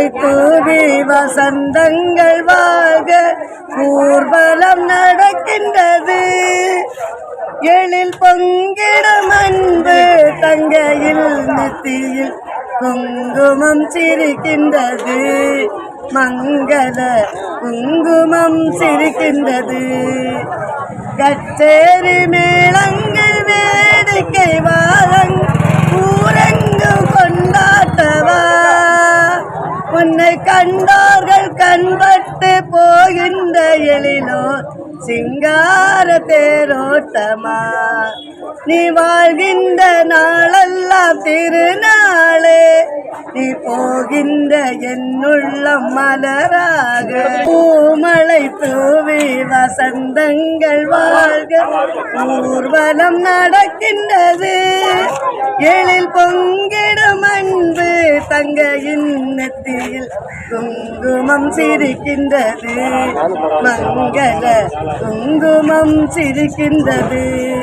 பூமழை தூவி வசந்தங்கள் வாக ஊர்வலம் நடக்கின்றது. எழில் பொங்கிடும் அன்பு தங்கையில் நெத்தியில் குங்குமம் சிரிக்கின்றது. மங்கள குங்குமம் சிரிக்கின்றது. கச்சேரி மேள உன்னை கண்டார்கள் கண்பட்டு போகின்ற எழிலோ சிங்கார தேரோட்டமா? நீ வாழ்கின்ற நாளெல்லாம் திருநாளே நீ போகின்ற என்னுள்ள மலராக. பூமலை தூவி வசந்தங்கள் வாழ்க ஊர்வலம் நடக்கின்றது. எழில் பொங்கி அன்பு தங்கையின் நெத்தியில் குங்குமம் சிரிக்கின்றது. மங்கள குங்குமம் சிரிக்கின்றது.